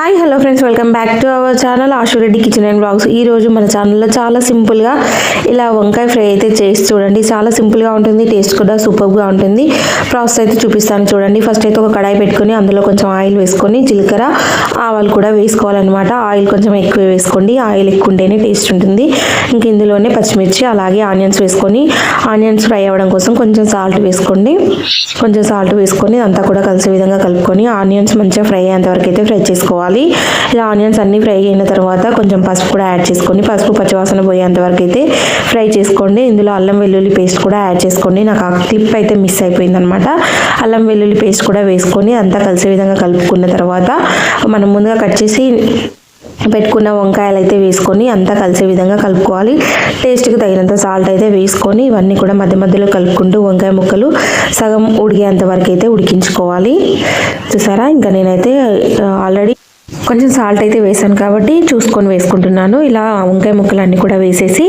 Hi hello friends welcome back to our channel Ashu Reddy kitchen and blogs ఈరోజు మన ఛానల్లో చాలా సింపుల్గా ఇలా వంకాయ ఫ్రై అయితే చేసి చూడండి. చాలా సింపుల్గా ఉంటుంది టేస్ట్ కూడా సూపర్గా ఉంటుంది. ప్రాసెస్ అయితే చూపిస్తాను చూడండి. ఫస్ట్ అయితే ఒక కడాయి పెట్టుకొని అందులో కొంచెం ఆయిల్ వేసుకొని జీలకర్ర ఆవాలు కూడా వేసుకోవాలన్నమాట. ఆయిల్ కొంచెం ఎక్కువ వేసుకోండి. ఆయిల్ ఎక్కువ ఉంటేనే టేస్ట్ ఉంటుంది. ఇంక ఇందులోనే పచ్చిమిర్చి అలాగే ఆనియన్స్ వేసుకొని ఆనియన్స్ ఫ్రై అవ్వడం కోసం కొంచెం సాల్ట్ వేసుకోండి. కొంచెం సాల్ట్ వేసుకొని అంతా కూడా కలిసే విధంగా కలుపుకొని ఆనియన్స్ మంచిగా ఫ్రై అయ్యేంతవరకు అయితే ఫ్రై చేసుకోవాలి. ఇలా ఆనియన్స్ అన్నీ ఫ్రై అయిన తర్వాత కొంచెం పసుపు కూడా యాడ్ చేసుకొని పసుపు పచ్చివాసన పోయేంతవరకు అయితే ఫ్రై చేసుకోండి. ఇందులో అల్లం వెల్లుల్లి పేస్ట్ కూడా యాడ్ చేసుకోండి. నాకు ఆ క్లిప్ అయితే మిస్ అయిపోయింది అనమాట అల్లం వెల్లుల్లి పేస్ట్ కూడా వేసుకొని అంతా కలిసే విధంగా కలుపుకున్న తర్వాత మనం ముందుగా కట్ చేసి పెట్టుకున్న వంకాయలు అయితే వేసుకొని అంతా కలిసే విధంగా కలుపుకోవాలి. టేస్ట్కి తగినంత సాల్ట్ అయితే వేసుకొని ఇవన్నీ కూడా మధ్య మధ్యలో కలుపుకుంటూ వంకాయ ముక్కలు సగం ఉడికేంత వరకు అయితే ఉడికించుకోవాలి. చూసారా? ఇంకా నేనైతే ఆల్రెడీ కొంచెం సాల్ట్ అయితే వేసాను కాబట్టి చూసుకొని వేసుకుంటున్నాను. ఇలా వంకాయ ముక్కలు అన్నీ కూడా వేసేసి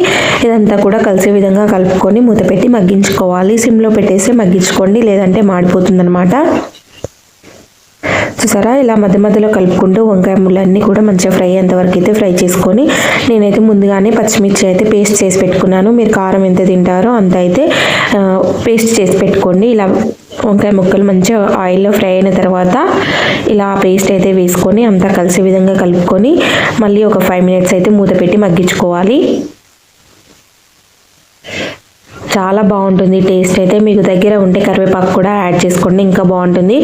ఇదంతా కూడా కలిసే విధంగా కలుపుకొని మూత పెట్టి మగ్గించుకోవాలి. సిమ్లో పెట్టేసి మగ్గించుకోండి లేదంటే మాడిపోతుందనమాట చూసారా? ఇలా మధ్య మధ్యలో కలుపుకుంటూ వంకాయ ముళ్ళన్నీ కూడా మంచిగా ఫ్రై అయ్యేంతవరకు అయితే ఫ్రై చేసుకొని నేనైతే ముందుగానే పచ్చిమిర్చి అయితే పేస్ట్ చేసి పెట్టుకున్నాను. మీరు కారం ఎంత తింటారో అంత అయితే పేస్ట్ చేసి పెట్టుకోండి. ఇలా వంకాయ ముక్కలు మంచిగా ఆయిల్లో ఫ్రై అయిన తర్వాత ఇలా పేస్ట్ అయితే వేసుకొని అంతా కలిసే విధంగా కలుపుకొని మళ్ళీ ఒక ఫైవ్ మినిట్స్ అయితే మూత పెట్టి మగ్గించుకోవాలి. చాలా బాగుంటుంది టేస్ట్ అయితే. మీకు దగ్గర ఉంటే కరివేపాకు కూడా యాడ్ చేసుకోండి ఇంకా బాగుంటుంది.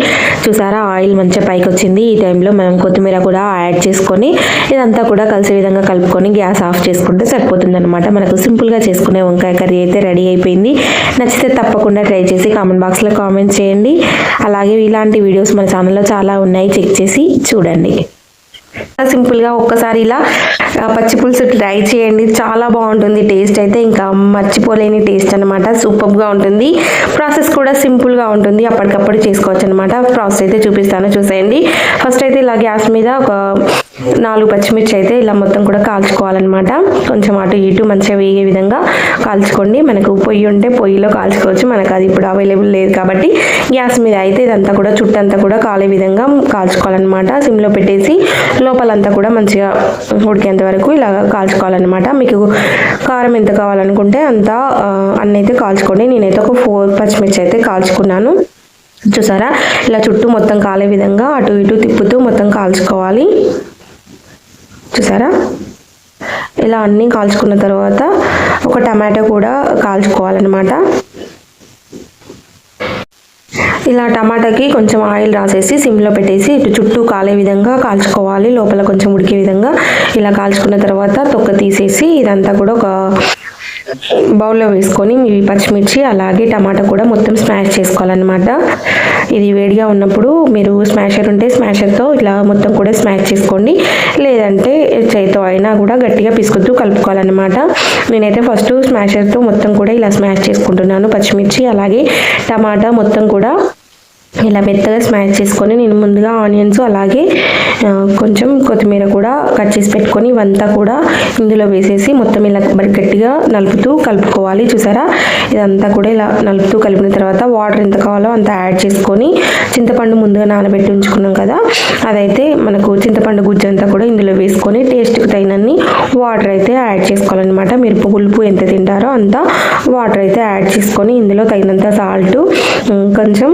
చూసారా ఆయిల్ మంచిగా పైకి వచ్చింది ఈ టైంలో మనం కొత్తిమీర కూడా యాడ్ చేసుకొని ఇదంతా కూడా కలిసే విధంగా కలుపుకొని గ్యాస్ ఆఫ్ చేసుకుంటే సరిపోతుంది అనమాట మనకు సింపుల్గా చేసుకునే వంకాయ కర్రీ అయితే రెడీ అయిపోయింది. నచ్చితే తప్పకుండా ట్రై చేసి కామెంట్ బాక్స్లో కామెంట్ చేయండి. అలాగే ఇలాంటి వీడియోస్ మన ఛానల్లో చాలా ఉన్నాయి చెక్ చేసి చూడండి. సింపుల్గా ఒక్కసారి ఇలా పచ్చి పులుసు ట్రై చేయండి. చాలా బాగుంటుంది టేస్ట్ అయితే. ఇంకా మర్చిపోలేని టేస్ట్ అనమాట సూపర్గా ఉంటుంది. ప్రాసెస్ కూడా సింపుల్గా ఉంటుంది. అప్పటికప్పుడు చేసుకోవచ్చు అనమాట ప్రాసెస్ అయితే చూపిస్తాను. చూసేయండి. ఫస్ట్ అయితే ఇలా గ్యాస్ మీద ఒక నాలుగు పచ్చిమిర్చి అయితే ఇలా మొత్తం కూడా కాల్చుకోవాలన్నమాట. కొంచెం అటు ఇటు మంచిగా వేగే విధంగా కాల్చుకోండి. మనకు పొయ్యి ఉంటే పొయ్యిలో కాల్చుకోవచ్చు. మనకు అది ఇప్పుడు అవైలబుల్ లేదు కాబట్టి గ్యాస్ మీద అయితే ఇదంతా కూడా చుట్టంతా కూడా కాలే విధంగా కాల్చుకోవాలన్నమాట. సిమ్లో పెట్టేసి లోపలంతా కూడా మంచిగా ఉడికేంత వరకు ఇలా కాల్చుకోవాలన్నమాట. మీకు కారం ఎంత కావాలనుకుంటే అంత అన్నైతే కాల్చుకోండి. నేనైతే ఒక ఫోర్ పచ్చిమిర్చి అయితే కాల్చుకున్నాను. చూసారా? ఇలా చుట్టూ మొత్తం కాలే విధంగా అటు ఇటు తిప్పుతూ మొత్తం కాల్చుకోవాలి. చూసారా? ఇలా అన్నీ కాల్చుకున్న తర్వాత ఒక టమాటో కూడా కాల్చుకోవాలన్నమాట. ఇలా టమాటాకి కొంచెం ఆయిల్ రాసేసి సిమ్లో పెట్టేసి ఇటు చుట్టూ కాలే విధంగా కాల్చుకోవాలి లోపల కొంచెం ఉడికే విధంగా. ఇలా కాల్చుకున్న తర్వాత తొక్క తీసేసి ఇదంతా కూడా ఒక బౌల్లో వేసుకొని మీ పచ్చిమిర్చి అలాగే టమాటా కూడా మొత్తం స్మాష్ చేసుకోవాలన్నమాట. ఇది వేడిగా ఉన్నప్పుడు మీరు స్మాషర్ ఉంటే స్మాషర్తో ఇలా మొత్తం కూడా స్మాష్ చేసుకోండి. లేదంటే చేతితో అయినా కూడా గట్టిగా పిసుకుతూ కలుపుకోవాలన్నమాట. నేనైతే ఫస్ట్ స్మాషర్తో మొత్తం కూడా ఇలా స్మాష్ చేసుకుంటున్నాను. పచ్చిమిర్చి అలాగే టమాటా మొత్తం కూడా ఇలా మెత్తగా స్మాష్ చేసుకొని నేను ముందుగా ఆనియన్స్ అలాగే కొంచెం కొత్తిమీర కూడా కట్ చేసి పెట్టుకొని ఇవంతా కూడా ఇందులో వేసేసి మొత్తం ఇలా గట్టిగా నలుపుతూ కలుపుకోవాలి చూసారా? ఇదంతా కూడా ఇలా నలుపుతూ కలిపిన తర్వాత వాటర్ ఎంత కావాలో అంత యాడ్ చేసుకొని చింతపండు ముందుగా నానబెట్టి ఉంచుకున్నాం కదా అదైతే మనకు చింతపండు గుజ్జు అంతా కూడా ఇందులో వేసుకొని టేస్ట్కి తగినన్ని వాటర్ అయితే యాడ్ చేసుకోవాలన్నమాట. మీరు పులుపు ఎంత తింటారో అంత వాటర్ అయితే యాడ్ చేసుకొని ఇందులో తగినంత సాల్ట్ కొంచెం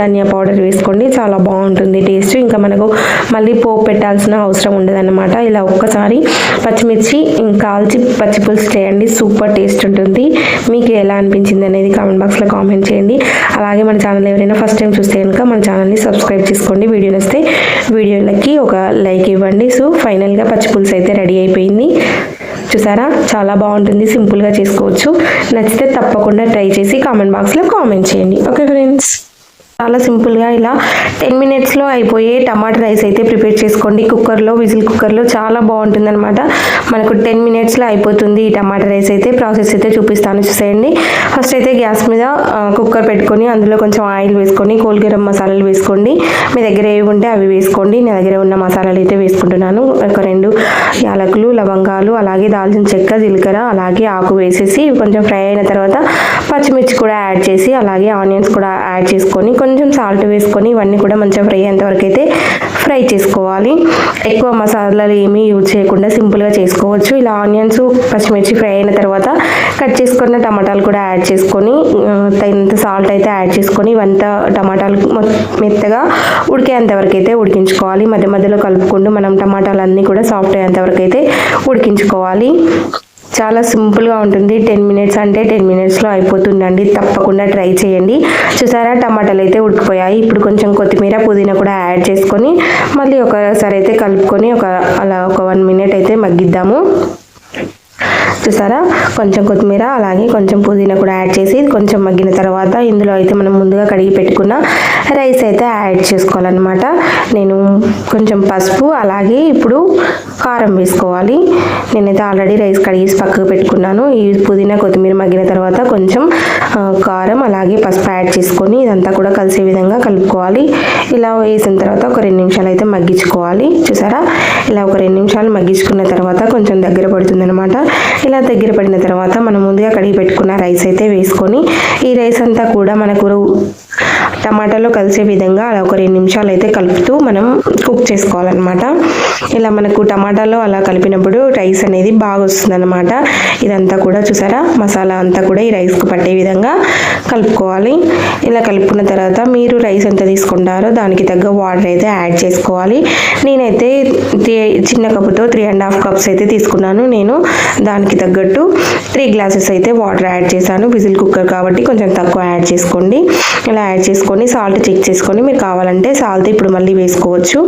ధనియా పౌడర్ వేసుకోండి చాలా బాగుంటుంది టేస్ట్. ఇంకా మనకు మళ్ళీ పోపు పెట్టాల్సిన అవసరం ఉండదన్నమాట. ఇలా ఒక్కసారి పచ్చిమిర్చి ఇంకా కాల్చి పచ్చి పులుసు చేయండి. సూపర్ టేస్ట్ ఉంటుంది. మీకు ఎలా అనిపించింది అనేది కామెంట్ బాక్స్లో కామెంట్ చేయండి. అలాగే మన ఛానల్ ఎవరైనా ఫస్ట్ టైం చూస్తే కనుక మన ఛానల్ని సబ్స్క్రైబ్ చేసుకోండి. వీడియో నస్తే వీడియోలకి ఒక లైక్ ఇవ్వండి. సో ఫైనల్గా పచ్చి పులుసు అయితే రెడీ అయిపోయింది. చూసారా? చాలా బాగుంటుంది. సింపుల్గా చేసుకోవచ్చు. నచ్చితే తప్పకుండా ట్రై చేసి కామెంట్ బాక్స్లో కామెంట్ చేయండి. Okay friends. చాలా సింపుల్గా ఇలా టెన్ మినిట్స్లో అయిపోయే టమాటా రైస్ అయితే ప్రిపేర్ చేసుకోండి. కుక్కర్లో విజిల్ కుక్కర్లో చాలా బాగుంటుంది అనమాట మనకు టెన్ మినిట్స్లో అయిపోతుంది ఈ టమాటా రైస్ అయితే. ప్రాసెస్ అయితే చూపిస్తాను చూసేయండి. ఫస్ట్ అయితే గ్యాస్ మీద కుక్కర్ పెట్టుకొని అందులో కొంచెం ఆయిల్ వేసుకొని కోల్గరం మసాలాలు వేసుకోండి. మీ దగ్గర ఏవి ఉంటే అవి వేసుకోండి. నా దగ్గర ఉన్న మసాలాలు అయితే వేసుకుంటున్నాను. ఒక రెండు యాలకులు లవంగాలు అలాగే దాల్చిన చెక్క జీలకర్ర అలాగే ఆకు వేసేసి కొంచెం ఫ్రై అయిన తర్వాత పచ్చిమిర్చి కూడా యాడ్ చేసి అలాగే ఆనియన్స్ కూడా యాడ్ చేసుకొని కొంచెం సాల్ట్ వేసుకొని ఇవన్నీ కూడా మంచిగా ఫ్రై అయ్యేంతవరకు అయితే ఫ్రై చేసుకోవాలి. ఎక్కువ మసాలాలు ఏమీ యూజ్ చేయకుండా సింపుల్గా చేసుకోవచ్చు. ఇలా ఆనియన్స్ పచ్చిమిర్చి ఫ్రై అయిన తర్వాత కట్ చేసుకున్న టమాటాలు కూడా యాడ్ చేసుకొని తగినంత సాల్ట్ అయితే యాడ్ చేసుకొని ఇవంతా టమాటాలు మెత్తగా ఉడికేంతవరకు అయితే ఉడికించుకోవాలి. మధ్య మధ్యలో కలుపుకుంటూ మనం టమాటాలు అన్నీ కూడా సాఫ్ట్ అయ్యేంతవరకు అయితే ఉడికించుకోవాలి. చాలా సింపుల్గా ఉంటుంది. టెన్ మినిట్స్ అంటే టెన్ మినిట్స్లో అయిపోతుందండి. తప్పకుండా ట్రై చేయండి. చూసారా టమాటాలు అయితే ఉడికిపోయాయి. ఇప్పుడు కొంచెం కొత్తిమీర పుదీనా కూడా యాడ్ చేసుకొని మళ్ళీ ఒకసారి అయితే కలుపుకొని ఒక అలా ఒక వన్ మినిట్ అయితే మగ్గిద్దాము. చూసారా కొంచెం కొత్తిమీర అలాగే కొంచెం పుదీనా కూడా యాడ్ చేసి కొంచెం మగ్గిన తర్వాత ఇందులో అయితే మనం ముందుగా కడిగి పెట్టుకున్న రైస్ అయితే యాడ్ చేసుకోవాలన్నమాట. నేను కొంచెం పసుపు అలాగే ఇప్పుడు కారం వేసుకోవాలి. నేనైతే ఆల్రెడీ రైస్ కడిగేసి పక్కకు పెట్టుకున్నాను. ఈ పుదీనా కొత్తిమీర మగ్గిన తర్వాత కొంచెం కారం అలాగే పసుపు యాడ్ చేసుకొని ఇదంతా కూడా కలిసే విధంగా కలుపుకోవాలి. ఇలా వేసిన తర్వాత ఒక రెండు నిమిషాలు అయితే మగ్గించుకోవాలి. చూసారా? ఇలా ఒక రెండు నిమిషాలు మగ్గించుకున్న తర్వాత కొంచెం దగ్గర పడుతుందనమాట ఇలా దగ్గర పడిన తర్వాత మనం ముందుగా కడిగి పెట్టుకున్న రైస్ అయితే వేసుకొని ఈ రైస్ అంతా కూడా మనకు టమాటాలో కలిసే విధంగా అలా ఒక రెండు నిమిషాలు అయితే కలుపుతూ మనం కుక్ చేసుకోవాలన్నమాట. ఇలా మనకు టమాటాలో అలా కలిపినప్పుడు రైస్ అనేది బాగా వస్తుందన్నమాట. ఇదంతా కూడా చూసారా? మసాలా అంతా కూడా ఈ రైస్కు పట్టే విధంగా కలుపుకోవాలి. ఇలా కలుపుకున్న తర్వాత మీరు రైస్ ఎంత తీసుకుంటారో దానికి తగ్గ వాటర్ అయితే యాడ్ చేసుకోవాలి. నేనైతే చిన్న కప్పుతో త్రీ అండ్ హాఫ్ కప్స్ అయితే తీసుకున్నాను. నేను దానికి తగ్గట్టు త్రీ గ్లాసెస్ అయితే వాటర్ యాడ్ చేశాను. విజిల్ కుక్కర్ కాబట్టి కొంచెం తక్కువ యాడ్ చేసుకోండి. ఇలా యాడ్ చేసుకొని సాల్ట్ చెక్ చేసుకొని మీరు కావాలంటే సాల్ట్ ఇప్పుడు మళ్ళీ వేసుకోవచ్చు.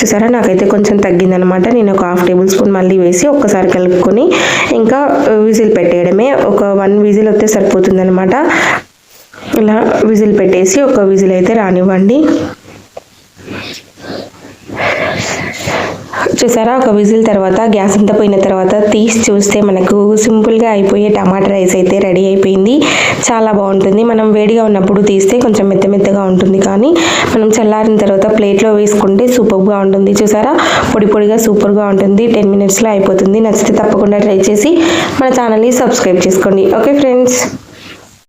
చూసారా? నాకైతే కొంచెం తగ్గిందనమాట నేను ఒక హాఫ్ టేబుల్ స్పూన్ మళ్ళీ వేసి ఒక్కసారి కలుపుకొని ఇంకా విజిల్ పెట్టేయడమే. ఒక వన్ విజిల్ వస్తే సరిపోతుందనమాట ఇలా విజిల్ పెట్టేసి ఒక విజిల్ అయితే రానివ్వండి. చూసారా? ఒక విజిల్ తర్వాత గ్యాస్ అంతా పోయిన తర్వాత తీసి చూస్తే మనకు సింపుల్గా అయిపోయే టమాటా రైస్ అయితే రెడీ అయిపోయింది. చాలా బాగుంటుంది. మనం వేడిగా ఉన్నప్పుడు తీస్తే కొంచెం మెత్త మెత్తగా ఉంటుంది కానీ మనం చల్లారిన తర్వాత ప్లేట్లో వేసుకుంటే సూపర్గా ఉంటుంది. చూసారా? పొడి పొడిగా సూపర్గా ఉంటుంది. టెన్ మినిట్స్లో అయిపోతుంది. నచ్చితే తప్పకుండా ట్రై చేసి మన ఛానల్ని సబ్స్క్రైబ్ చేసుకోండి. Okay friends.